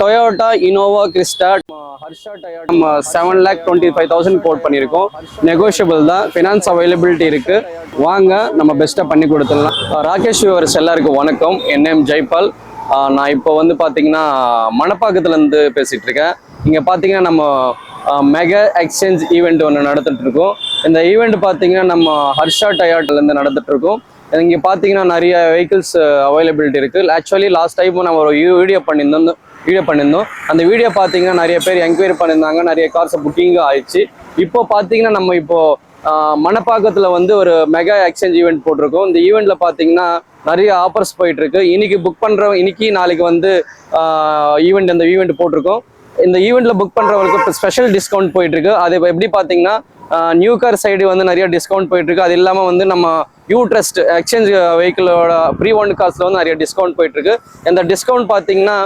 Toyota Innova Crysta Harsha Toyota seven lakh twenty five thousand quote பண்ணியிருக்கோம். Negotiable தான். Finance availability இருக்குது வாங்க நம்ம பெஸ்ட்டாக பண்ணி கொடுத்துடலாம். ராகேஷ் வியூவர்ஸ் எல்லாருக்கும் வணக்கம். என் நேம் ஜெய்பால். நான் இப்போ வந்து பார்த்தீங்கன்னா மணப்பாக்கத்துலேருந்து பேசிகிட்டு இருக்கேன். இங்கே பார்த்தீங்கன்னா நம்ம மெகா எக்ஸ்சேஞ்ச் ஈவெண்ட் ஒன்று நடத்திட்டு இருக்கோம் இந்த ஈவெண்ட் பார்த்தீங்கன்னா நம்ம ஹர்ஷா டயாட்லேருந்து நடத்திட்டு இருக்கோம் இங்கே பார்த்தீங்கன்னா நிறைய வெஹிக்கிள்ஸ் அவைலபிலிட்டி இருக்குது ஆக்சுவலி லாஸ்ட் டைம் நம்ம ஒரு வீடியோ பண்ணியிருந்தோம். வீடியோ பண்ணியிருந்தோம். அந்த வீடியோ பார்த்தீங்கன்னா நிறைய பேர் என்கொயரி பண்ணியிருந்தாங்க. நிறைய கார்ஸை புக்கிங்கும் ஆயிடுச்சு. இப்போ பார்த்தீங்கன்னா நம்ம இப்போ மணப்பாக்கத்தில் வந்து ஒரு மெகா எக்ஸ்சேஞ்ச் ஈவெண்ட் போட்டிருக்கோம். இந்த ஈவெண்ட்டில் பார்த்தீங்கன்னா நிறைய ஆஃபர்ஸ் போயிட்டுருக்கு. இன்னைக்கு புக் பண்ணுறவங்க இன்னைக்கு நாளைக்கு வந்து ஈவெண்ட் அந்த ஈவெண்ட் போட்டிருக்கோம். இந்த ஈவெண்ட்டில் புக் பண்ணுறவங்களுக்கு இப்போ ஸ்பெஷல் டிஸ்கவுண்ட் போயிட்டுருக்கு. அது எப்படி பார்த்தீங்கன்னா நியூ கார் சைடு வந்து நிறைய டிஸ்கவுண்ட் போயிட்டுருக்கு. அது இல்லாமல் வந்து நம்ம யூ ட்ரஸ்ட் எக்ஸ்சேஞ்ச் வெஹிக்கிளோட ப்ரீ ஒன் காஸ்ட்டில் வந்து நிறைய டிஸ்கவுண்ட் போயிட்டுருக்கு. இந்த டிஸ்கவுண்ட் பார்த்தீங்கன்னா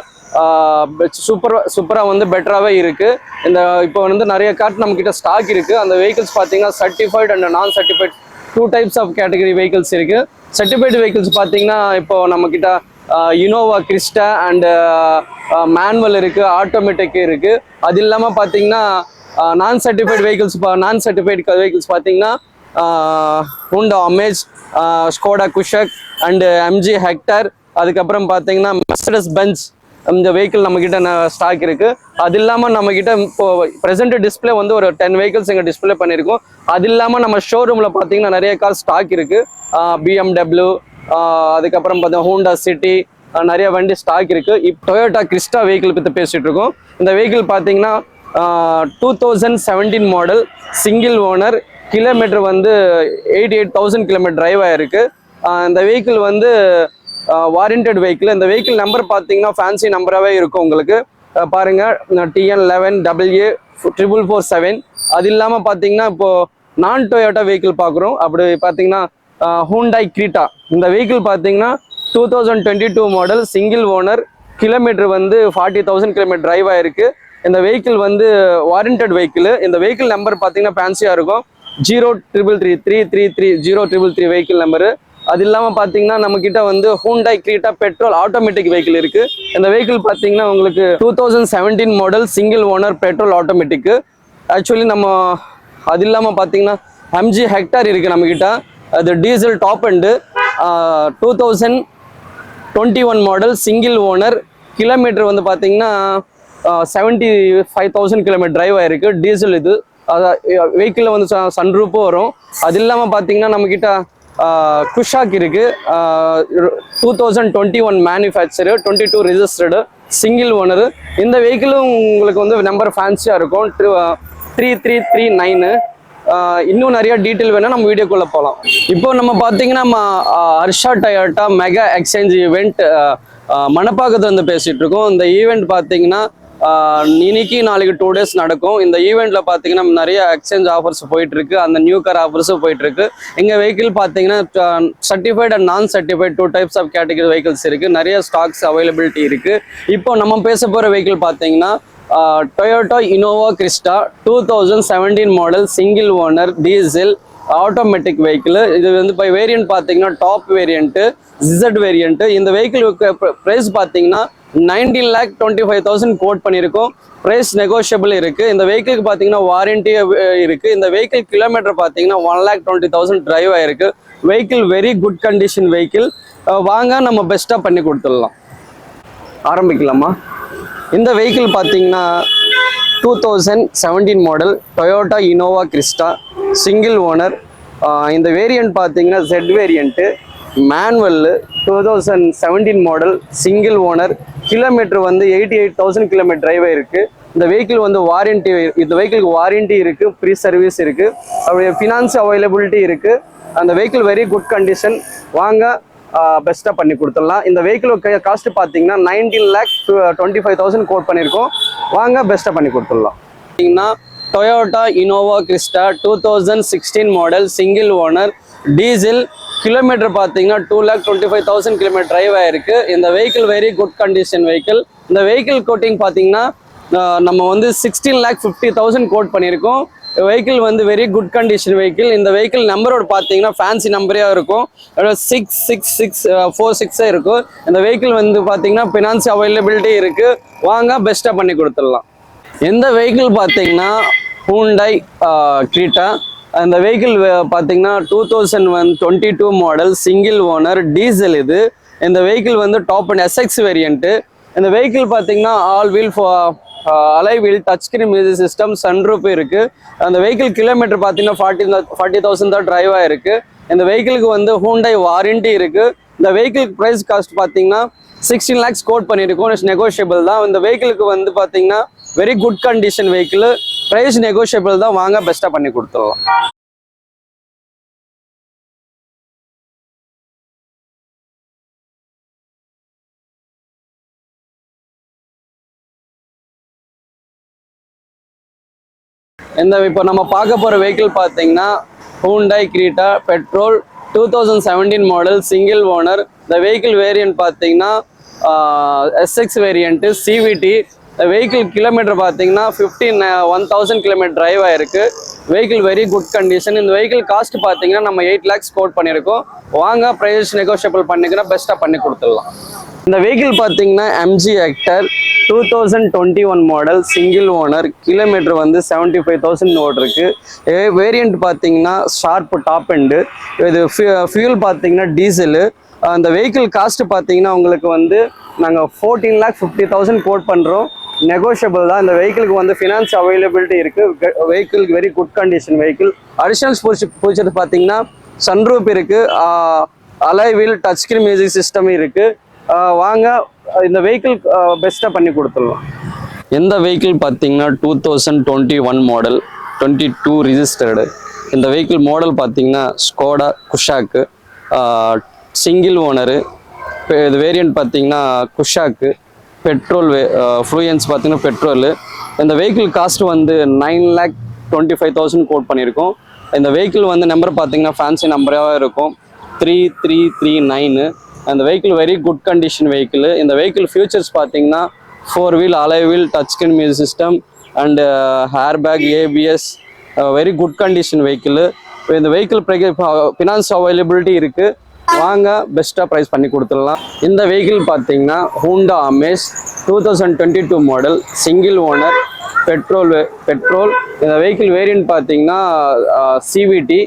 சூப்பர் சூப்பராக வந்து பெட்டராகவே இருக்குது இந்த இப்போ வந்து நிறைய கார்ட் நம்மக்கிட்ட ஸ்டாக் இருக்குது அந்த வெஹிக்கிள்ஸ் பார்த்தீங்கன்னா certified and non certified two types of category vehicles இருக்குது சர்டிஃபைடு வெஹிக்கிள்ஸ் பார்த்தீங்கன்னா இப்போ நம்மக்கிட்ட இனோவா கிறிஸ்டா அண்டு மேனுவல் இருக்குது ஆட்டோமேட்டிக் இருக்குது அது இல்லாமல் பார்த்தீங்கன்னா non certified vehicles non certified vehicles பார்த்தீங்கன்னா Honda Amaze Skoda Kushaq and MG Hector அதுக்கப்புறம் பார்த்தீங்கன்னா மெஸ்டஸ் பெஞ்ச் இந்த வெஹிக்கிள் நம்மக்கிட்ட ஸ்டாக் இருக்குது அது இல்லாமல் நம்மக்கிட்ட இப்போ ப்ரெசென்ட் டிஸ்ப்ளே வந்து ஒரு டென் வெஹிக்கிள்ஸ் இங்கே டிஸ்ப்ளே பண்ணியிருக்கோம் அது இல்லாமல் நம்ம ஷோரூமில் பார்த்தீங்கன்னா நிறைய கார் ஸ்டாக் இருக்குது பிஎம்டபிள்யூ அதுக்கப்புறம் பார்த்தா ஹூண்டா சிட்டி நிறைய வண்டி ஸ்டாக் இருக்குது இப்போ டொயோட்டா கிறிஸ்டா வெஹிக்கிள் பற்றி பேசிகிட்டு இருக்கோம். இந்த வெஹிக்கிள் பார்த்தீங்கன்னா two thousand seventeen model single owner kilometre வந்து eighty eight thousand kilometre drive ஆயிருக்கு இந்த வெஹிக்கிள் வந்து வாரண்டட் வெஹிக்கிள் இந்த வெஹிக்கிள் நம்பர் பார்த்தீங்கன்னா ஃபேன்சி நம்பராகவே இருக்கும் உங்களுக்கு. பாருங்க TN eleven W triple four seven அது இல்லாமல் பார்த்தீங்கன்னா இப்போது நான் டொயோட்டா வெஹிக்கிள் பார்க்குறோம். அப்படி பார்த்தீங்கன்னா ஹூண்டாய் கிரீட்டா இந்த வெஹிக்கிள் பார்த்தீங்கன்னா two thousand twenty two model single owner kilometre வந்து ஃபார்ட்டி தௌசண்ட் கிலோமீட்டர் டிரைவ் ஆயிருக்கு. இந்த வெஹிக்கிள் வந்து வாரண்டட் வெஹிக்கிள் இந்த வெஹிக்கிள் நம்பர் பார்த்தீங்கன்னா ஃபேன்சியாக இருக்கும். Zero triple three three three three zero triple three vehicle number அது இல்லாமல் பார்த்தீங்கன்னா நம்மக்கிட்ட வந்து Hyundai Creta petrol automatic vehicle இருக்கு. இந்த வெஹிக்கிள் பார்த்தீங்கன்னா உங்களுக்கு two thousand seventeen model single owner petrol automatic actually நம்ம அது இல்லாமல் பார்த்தீங்கன்னா எம்ஜி ஹெக்டார் இருக்கு நம்மக்கிட்ட அது diesel top end two thousand twenty one model single owner kilometre வந்து பார்த்தீங்கன்னா seventy five thousand kilometre drive ஆயிருக்கு. டீசல் இது. வெஹிக்கிளில் வந்து சன்ரூப்பும் வரும். அது இல்லாமல் பார்த்தீங்கன்னா நம்மக்கிட்ட குஷாக் இருக்கு. Two thousand twenty one manufacture twenty two registered single owner இந்த வெஹிக்கிளும் உங்களுக்கு வந்து நம்பர் ஃபேன்சியாக இருக்கும். த்ரீ த்ரீ த்ரீ நைனு இன்னும் நிறைய டீட்டெயில் வேணால் நம்ம வீடியோக்குள்ளே போகலாம் இப்போ நம்ம பார்த்தீங்கன்னா நம்ம Harsha Toyota mega exchange event மணப்பாக்கத்துல வந்து பேசிட்டு இருக்கோம். இந்த ஈவெண்ட் பார்த்தீங்கன்னா இன்னைக்கு நாளைக்கு டூ டேஸ் நடக்கும். இந்த ஈவெண்ட்ல பார்த்தீங்கன்னா நிறைய எக்ஸ்சேஞ்ச் ஆஃபர்ஸ் போயிட்டு இருக்கு அந்த நியூ கார் ஆஃபர்ஸும் போயிட்டு இருக்கு எங்க வெஹிக்கிள் பார்த்தீங்கன்னா certified and non certified two types of category vehicles இருக்கு. நிறைய ஸ்டாக்ஸ் அவைலபிலிட்டி இருக்கு. இப்போ நம்ம பேச போற வெஹிக்கிள் பார்த்தீங்கன்னா Toyota Innova Crysta two thousand seventeen model single owner diesel automatic vehicle இது வந்து இப்போ வேரியன்ட் பார்த்தீங்கன்னா டாப் வேரியண்ட்டு ஜிசட் வேரியண்ட்டு இந்த வெஹிக்கிளுக்கு ப்ரைஸ் பார்த்தீங்கன்னா nineteen lakh twenty five thousand quote பண்ணியிருக்கோம். ப்ரைஸ் நெகோஷியபிள் இருக்குது இந்த வெஹிக்கிளுக்கு பார்த்தீங்கன்னா வாரண்டி இருக்குது இந்த வெஹிக்கிள் கிலோமீட்டர் பார்த்தீங்கன்னா one lakh twenty thousand drive ஆயிருக்கு. Vehicle very good condition vehicle வாங்க நம்ம பெஸ்ட்டாக பண்ணி கொடுத்துடலாம். ஆரம்பிக்கலாமா? இந்த வெஹிக்கிள் பார்த்தீங்கன்னா two thousand seventeen model Toyota Innova Crysta single owner இந்த வேரியன்ட் பார்த்தீங்கன்னா Z variant manual two thousand seventeen model single owner kilometre வந்து எயிட்டி எயிட் தௌசண்ட் கிலோமீட்டர் டிரைவே இருக்கு. இந்த வெஹிக்கிள் வந்து வாரண்டி இந்த வெஹிக்கிளுக்கு வாரண்டி இருக்கு ஃப்ரீ சர்வீஸ் இருக்கு. அவருடைய ஃபினான்ஸ் அவைலபிலிட்டி இருக்கு. அந்த வெஹிக்கிள் வெரி குட் கண்டிஷன் வாங்க பெஸ்ட்டாக பண்ணி கொடுத்துடலாம். இந்த வெஹிக்கிளோட காஸ்ட் பார்த்தீங்கன்னா nineteen lakh twenty five thousand quote பண்ணியிருக்கோம் வாங்க பெஸ்ட்டாக பண்ணி கொடுத்துடலாம். பார்த்தீங்கன்னா Toyota Innova Crysta two thousand sixteen model single owner diesel kilometre பார்த்தீங்கன்னா two lakh twenty five thousand kilometre drive ஆயிருக்கு. இந்த vehicle very good condition vehicle இந்த வெஹிக்கிள் கோட்டிங் பார்த்தீங்கன்னா நம்ம வந்து sixteen lakh fifty thousand quote பண்ணியிருக்கோம். வெஹிக்கிள் வந்து very good condition vehicle இந்த வெஹிக்கிள் நம்பரோட பார்த்தீங்கன்னா ஃபேன்சி நம்பரே இருக்கும். சிக்ஸ் சிக்ஸ் சிக்ஸ் ஃபோர் சிக்ஸே இருக்கும். இந்த வெஹிக்கிள் வந்து பார்த்தீங்கன்னா ஃபினான்ஸ் அவைலபிலிட்டி இருக்குது வாங்க பெஸ்ட்டாக பண்ணி கொடுத்துடலாம். எந்த வெஹிக்கிள் பார்த்தீங்கன்னா ஹூண்டாய் கிரீட்டா அந்த வெஹிக்கிள் பார்த்தீங்கன்னா two thousand one twenty two model single owner diesel இது. இந்த வெஹிக்கிள் வந்து டாப் அண்ட் எஸ்எக்ஸ் வேரியண்ட்டு இந்த வெஹிக்கிள் பார்த்தீங்கன்னா all wheel alloy wheel touch screen music system sunroof இருக்குது அந்த வெஹிக்கிள் கிலோமீட்டர் பார்த்தீங்கன்னா ஃபார்ட்டி ஃபார்ட்டி தௌசண்ட் தான் டிரைவ் இருக்குது இந்த வெஹிக்கிளுக்கு வந்து ஹூண்டாய் வாரண்டி இருக்குது இந்த வெஹிக்கிள் ப்ரைஸ் காஸ்ட் பார்த்தீங்கன்னா சிக்ஸ்டீன் லேக்ஸ் கோட் பண்ணியிருக்கோம். நெகோஷியபிள் தான். இந்த வெஹிக்கிளுக்கு வந்து பார்த்தீங்கன்னா very good condition vehicle price negotiable தான் வாங்க பெஸ்ட்டாக பண்ணி கொடுத்துடலாம் இந்த இப்போ நம்ம பார்க்க போகிற வெஹிக்கிள் பார்த்தீங்கன்னா Hyundai Creta petrol two thousand seventeen model single owner இந்த வெஹிக்கிள் வேரியன்ட் பார்த்தீங்கன்னா எஸ்எக்ஸ் வேரியண்ட்டு சிவிடி இந்த வெஹிக்கிள் கிலோமீட்டர் பார்த்தீங்கன்னா fifteen one thousand kilometre drive ஆயிருக்கு. வெஹிக்கிள் வெரி குட் கண்டிஷன் இந்த வெஹிக்கிள் காஸ்ட் பார்த்தீங்கன்னா நம்ம எயிட் லேக்ஸ் கோட் பண்ணியிருக்கோம். வாங்க ப்ரைஸ் நெகோஷியபிள் பண்ணிக்கிறோம் பெஸ்ட்டாக பண்ணி கொடுத்துடலாம். இந்த வெஹிக்கிள் பார்த்தீங்கன்னா MG Hector two thousand twenty one model single owner kilometre வந்து செவன்ட்டி ஃபைவ் தௌசண்ட் ஓடிருக்கு வேரியண்ட் பார்த்தீங்கன்னா ஷார்ப் டாப் எண்டு இது ஃபியூல் பார்த்தீங்கன்னா டீசலு அந்த வெஹிக்கிள் காஸ்ட் பார்த்தீங்கன்னா உங்களுக்கு வந்து நாங்கள் fourteen lakh fifty thousand quote பண்ணுறோம் நெகோஷியபிள் தான். இந்த வெஹிக்கிளுக்கு வந்து ஃபினான்ஸ் அவைலபிலிட்டி இருக்குது vehicle very good condition vehicle additionals பிடிச்சது பார்த்தீங்கன்னா சன்ரூப் இருக்குது அலைவில் டச் ஸ்கிரீன் மியூசிக் சிஸ்டம் இருக்குது வாங்க இந்த வெஹிக்கிள் பெஸ்ட்டாக பண்ணி கொடுத்துடலாம். எந்த வெஹிக்கிள் பார்த்தீங்கன்னா two thousand twenty one model twenty two registered இந்த வெஹிக்கிள் மாடல் பார்த்தீங்கன்னா ஸ்கோடா குஷாக்கு சிங்கிள் ஓனரு இது வேரியண்ட் பார்த்தீங்கன்னா குஷாக்கு பெட்ரோல் ஃப்ளூயன்ஸ் பார்த்தீங்கன்னா பெட்ரோலு. இந்த வெஹிக்கிள் காஸ்ட் வந்து nine lakh twenty five thousand quote பண்ணியிருக்கோம். இந்த வெஹிக்கிள் வந்து நம்பர் பார்த்தீங்கன்னா ஃபேன்சி நம்பராக இருக்கும். த்ரீ த்ரீ த்ரீ நைனு அந்த vehicle very good condition vehicle இந்த வெஹிக்கிள் ஃபியூச்சர்ஸ் பார்த்தீங்கன்னா four wheel alloy wheel touch screen music system and airbag ABS very good condition vehicle இந்த வெஹிக்கிள் ஃபினான்ஸ் அவைலபிலிட்டி இருக்குது வாங்க பெஸ்ட்டாக ப்ரைஸ் பண்ணி கொடுத்துடலாம். இந்த வெஹிக்கிள் பார்த்தீங்கன்னா Honda Amaze two thousand twenty two model single owner petrol petrol இந்த vehicle variant பார்த்தீங்கன்னா சிவிடி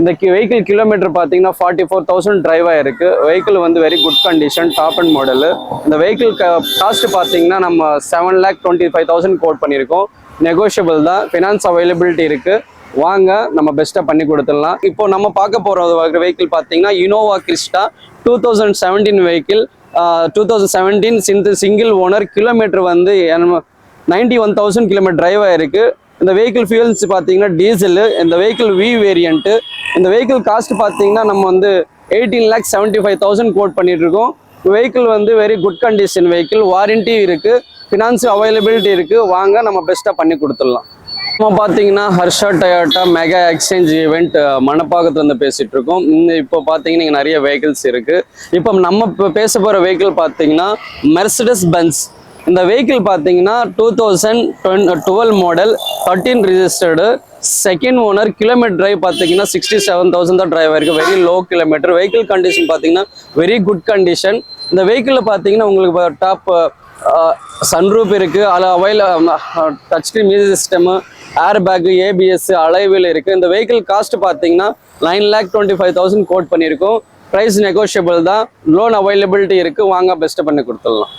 இந்த வெஹிக்கிள் கிலோமீட்டர் பார்த்தீங்கன்னா ஃபார்ட்டி ஃபோர் தௌசண்ட் டிரைவ் ஆயிருக்கு. வெஹிக்கிள் வந்து very good condition top end model இந்த வெஹிக்கிள் காஸ்ட் பார்த்தீங்கன்னா நம்ம seven lakh twenty five thousand quote பண்ணியிருக்கோம். நெகோஷியபிள் தான். ஃபினான்ஸ் அவைலபிலிட்டி இருக்குது வாங்க நம்ம பெஸ்ட்டாக பண்ணி கொடுத்துடலாம். இப்போ நம்ம பார்க்க போகிற வெஹிக்கிள் பார்த்தீங்கன்னா Innova Crysta two thousand seventeen vehicle two thousand seventeen சிந்து சிங்கிள் ஓனர் கிலோமீட்டர் வந்து ninety one thousand kilometre drive ஆயிருக்கு. இந்த வெஹிக்கிள் ஃபியூல்ஸ் பார்த்தீங்கன்னா டீசலு இந்த வெஹிக்கிள் வி வேரியண்ட்டு இந்த வெஹிக்கிள் காஸ்ட் பார்த்தீங்கன்னா நம்ம வந்து eighteen lakh seventy five thousand quote பண்ணிட்டுருக்கோம். வெஹிக்கிள் வந்து very good condition vehicle warranty இருக்குது ஃபினான்ஸ் அவைலபிலிட்டி இருக்குது வாங்க நம்ம பெஸ்ட்டாக பண்ணி கொடுத்துடலாம். நம்ம பார்த்தீங்கன்னா Harsha Toyota mega exchange event மணப்பாக்கத்துலேருந்து பேசிகிட்டு இருக்கோம். இப்போ பார்த்தீங்கன்னா இங்கே நிறைய வெஹிக்கிள்ஸ் இருக்குது இப்போ நம்ம இப்போ பேச போகிற வெஹிக்கிள் பார்த்தீங்கன்னா மெர்சிடஸ் பென்ஸ் இந்த வெஹிக்கிள் பார்த்தீங்கன்னா two thousand twelve model thirteen registered second owner kilometre drive பார்த்தீங்கன்னா சிக்ஸ்டி செவன் தௌசண்ட் தான் டிரைவ் இருக்குது very low kilometre vehicle condition பார்த்தீங்கன்னா வெரி குட் கண்டிஷன் இந்த வெஹிக்கிளில் பார்த்தீங்கன்னா உங்களுக்கு டாப் சன்ரூப் இருக்குது அதில் அவைல touch screen music system air bag ABS அலைவில் இருக்குது இந்த வெஹிக்கிள் காஸ்ட் பார்த்தீங்கன்னா nine lakh twenty five thousand quote பண்ணியிருக்கோம். ப்ரைஸ் நெகோஷியபிள் தான். லோன் அவைலபிலிட்டி இருக்குது வாங்க பெஸ்ட்டு பண்ணி கொடுத்துடலாம்.